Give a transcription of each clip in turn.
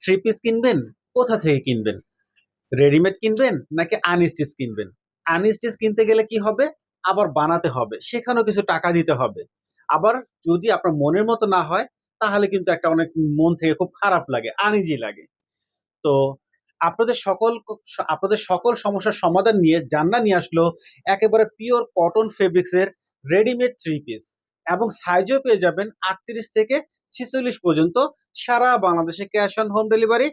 Three piece কিনবেন? কোথা থেকে কিনবেন? রেডিমেড কিনবেন নাকি আনস্টিচ কিনবেন? আনস্টিচ কিনতে গেলে কি হবে? আবার বানাতে হবে। সেখানেও কিছু টাকা দিতে হবে। আবার যদি আপনার মনের মতো না হয়, তাহলে কিন্তু একটা অনেক মন থেকে খুব খারাপ লাগে আনিজি লাগে। তো আপনাদের সকল আপনাদের সকল সমস্যার সমাধান নিয়ে জান্না নিয়ে আসলো একেবারে পিওর কটন ফেব্রিক্সের রেডিমেড থ্রি পিস এবং সাইজও পেয়ে যাবেন আটত্রিশ থেকে ছেচল্লিশ পর্যন্ত সারা বাংলাদেশে ক্যাশ অন হোম ডেলিভারি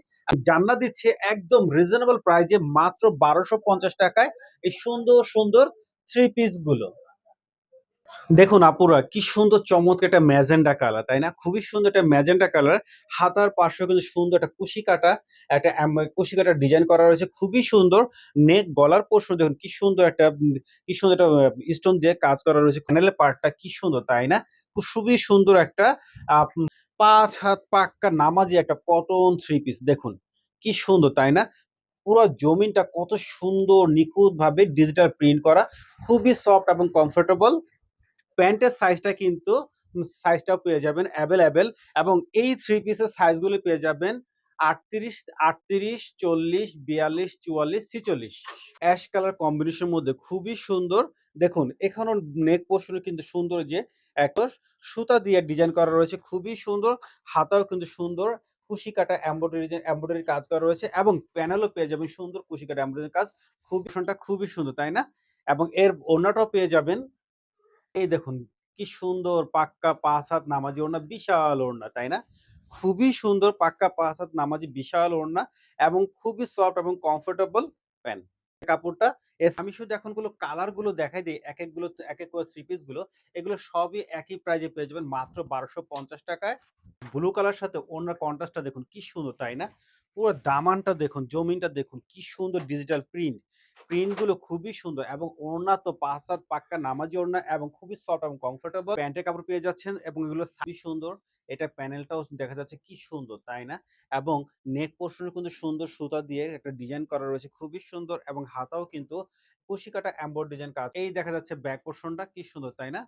জান্না দিচ্ছে একদম রিজনেবল প্রাইজে মাত্র বারোশো পঞ্চাশ টাকায় এই সুন্দর সুন্দর থ্রি পিসগুলো। দেখুন আপুরা, কি সুন্দর চমৎকার একটা ম্যাজেন্ডা কালার তাই না? খুবই সুন্দর একটা ম্যাজেন্ডা কালার হাতার পাশে কিন্তু সুন্দর একটা কুশি কাটা, একটা কুশি কাটা ডিজাইন করা রয়েছে। খুবই সুন্দর। নেক গলার পোর্শন দেখুন কি সুন্দর একটা, কি সুন্দর একটা স্টোন দিয়ে কাজ করা রয়েছে। প্যানেলের পার্টটা কি সুন্দর, তাই না? খুবই সুন্দর একটা পাঁচ হাত পাক্কা নামাজি একটা কটন থ্রি পিস দেখুন। কি সুন্দর, তাই না? পুরো জমিনটা কত সুন্দর, নিখুঁতভাবে ডিজিটাল প্রিন্ট করা, খুবই সফট এবং কমফোর্টেবল প্যান্টের সাইজটা কিন্তু সাইজটাও পেয়ে যাবেন অ্যাভেলেবেল এবং এই থ্রি পিসের সাইজগুলো পেয়ে যাবেন আটত্রিশ আটত্রিশ, চল্লিশ, বিয়াল্লিশ, চুয়াল্লিশ, ছিচল্লিশ। অ্যাশ কালার কম্বিনেশনের মধ্যে খুবই সুন্দর। দেখুন, এখানেও নেক পোর্শনে কিন্তু সুন্দর যে একটা সুতা দিয়ে ডিজাইন করা রয়েছে, খুবই সুন্দর। হাতাও কিন্তু সুন্দর। কুশি কাটা এমব্রয়ডারি এমব্রয়ডারি কাজ করা রয়েছে এবং প্যানেলও পেয়ে যাবেন সুন্দর কুশি কাটা এমব্রয়ডারি কাজ। খুব খুবই সুন্দর, তাই না? এবং এর ওড়নাটাও পেয়ে যাবেন। এই দেখুন, কি সুন্দর পাক্কা পাঁচ হাত নামাজি ওড়না, বিশাল ওড়না, তাই না? খুবই সুন্দর পাক্কা পাঁচ হাত নামাজি বিশাল ওড়না এবং খুবই সফট এবং কমফোর্টেবল প্যান্ট কাপড়টা। আমি শুধু এখনগুলো কালারগুলো দেখাই দিই এক একগুলো এক এক থ্রি পিসগুলো, এগুলো সবই একই প্রাইজে পেয়ে যাবেন মাত্র বারোশো পঞ্চাশ টাকায়। ব্লু কালার সাথে অন্য কন্ট্রাস্টটা দেখুন কি সুন্দর, তাই না? পুরো দামানটা দেখুন, জমিনটা দেখুন কি সুন্দর ডিজিটাল প্রিন্ট প্রিন্টগুলো খুবই সুন্দর এবং ওড়না তো পাঁচ পাক্কা নামাজি ওড়না এবং খুবই সফট এবং কমফোর্টেবল প্যান্টের কাপড় পেয়ে যাচ্ছেন এবং এগুলো খুবই সুন্দর। এটা প্যানেলটাও দেখা যাচ্ছে কি সুন্দর, তাই না? এবং নেক পোর্শনে কিন্তু সুন্দর সুতা দিয়ে একটা ডিজাইন করা রয়েছে, খুবই সুন্দর এবং হাতাও কিন্তু কুশি কাটা এম্বর ডিজাইন কাজ এই দেখা যাচ্ছে ব্যাক পোর্শনটা কি সুন্দর, তাই না?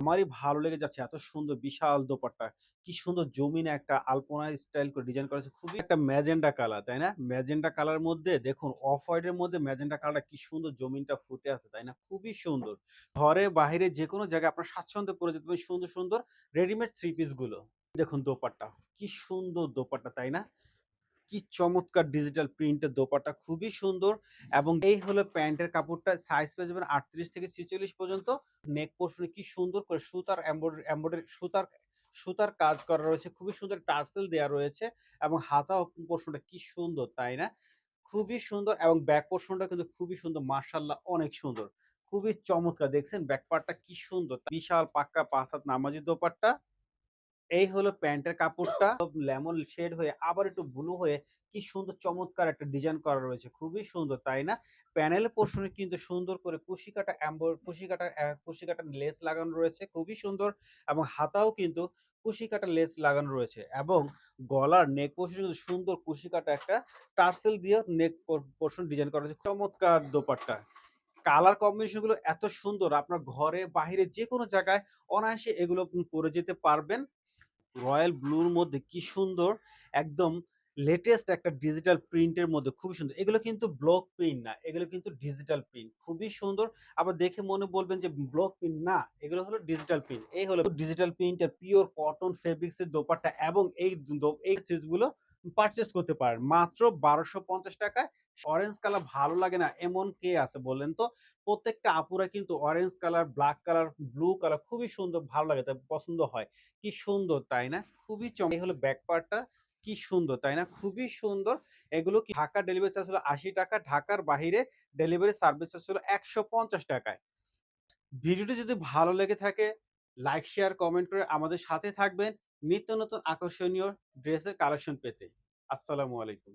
আমারই ভালো লেগে যাচ্ছে এত সুন্দর বিশাল দোপাট্টা, কি সুন্দর জমিনে একটা আলপনা স্টাইল করে ডিজাইন করেছে খুবই একটা ম্যাজেন্ডা কালার তাই না? ম্যাজেন্ডা কালার মধ্যে দেখুন অফ হোয়াইটের মধ্যে ম্যাজেন্ডা কালারটা কি সুন্দর জমিনটা ফুটে আছে, তাই না? খুবই সুন্দর। ঘরে বাহিরে যে কোনো জায়গায় আপনার স্বাচ্ছন্দ্য করে যেতে সুন্দর সুন্দর রেডিমেড থ্রি পিসগুলো। দেখুন দোপাট্টা। কি সুন্দর দোপাট্টা, তাই না? কি চমৎকার ডিজিটাল প্রিন্টের দোপাট্টা, খুবই সুন্দর। এবং এই হলো প্যান্টের কাপড়টা সাইজ পেয়ে যাবেন আটত্রিশ থেকে ছেচল্লিশ পর্যন্ত। নেক পোর্শনে কি সুন্দর করে সুতার এম্বয়ডারি সুতার সুতার কাজ করা রয়েছে। খুবই সুন্দর টার্সেল দেওয়া রয়েছে এবং হাতা পোর্শনটা কি সুন্দর, তাই না? খুবই সুন্দর এবং ব্যাক পোর্শনটা কিন্তু খুবই সুন্দর মার্শাল্লাহ অনেক সুন্দর। খুবই চমৎকার, দেখছেন? ব্যাক পার্টটা কি সুন্দর, বিশাল পাক্কা পাঁচ হাত নামাজি দোপাট্টা। এই হলো প্যান্টের কাপড়টা। লেমন শেড হয়ে আবার একটু ব্লু হয়ে কি সুন্দর চমৎকার একটা ডিজাইন করা রয়েছে। খুবই সুন্দর, তাই না? প্যানেল পোর্শনে কিন্তু সুন্দর করে কুশি কাটা এম্বর কুশি কাটা কুশি কাটা লেস লাগানো রয়েছে, খুবই সুন্দর। এবং হাতাও কিন্তু কুশি কাটা লেস লাগানো রয়েছে এবং গলার নেক পোর্শনে কিন্তু সুন্দর কুশি কাটা একটা টার্সেল দিয়ে নেক পোর্শন ডিজাইন করা রয়েছে চমৎকার দোপাট্টা। কালার কম্বিনেশনগুলো এত সুন্দর, আপনার ঘরে, বাহিরে যে কোনো জায়গায় অনায়াসে এগুলো পরে যেতে পারবেন। রয়্যাল ব্লুর মধ্যে কি সুন্দর, একদম লেটেস্ট একটা ডিজিটাল প্রিন্টের মধ্যে খুবই সুন্দর। এগুলো কিন্তু ব্লক প্রিন্ট না, এগুলো কিন্তু ডিজিটাল প্রিন্ট খুবই সুন্দর। আবার দেখে মনে বলবেন যে ব্লক প্রিন্ট না, এগুলো হলো ডিজিটাল প্রিন্ট এই হলো ডিজিটাল প্রিন্টের পিওর কটন ফেব্রিক্সের দোপাট্টা এবং এই এই গুলো পারচেস করতে পারেন। মাত্র বারোশো পঞ্চাশ টাকায় অরেঞ্জ কালার ভালো লাগে না, এমন কে আছে বললেন তো? প্রত্যেকটা আপুরা কিন্তু orange colour black colour blue colour খুবই সুন্দর, ভালো লাগে, তাই পছন্দ হয়। কি সুন্দর, তাই না? খুবই চম হলো ব্যাক পার্টটা কি সুন্দর, তাই না? খুবই সুন্দর। এগুলো কি ঢাকা ডেলিভারি চার্জ হলো আশি টাকা, ঢাকার বাহিরে ডেলিভারি সার্ভিস চার্জ হলো একশো পঞ্চাশ টাকায়। ভিডিওটি যদি ভালো লেগে থাকে লাইক শেয়ার কমেন্ট করে আমাদের সাথে থাকবেন। নিত্য নতুন আকর্ষণীয় ড্রেসের কালেকশন পেতে। আসসালামু আলাইকুম।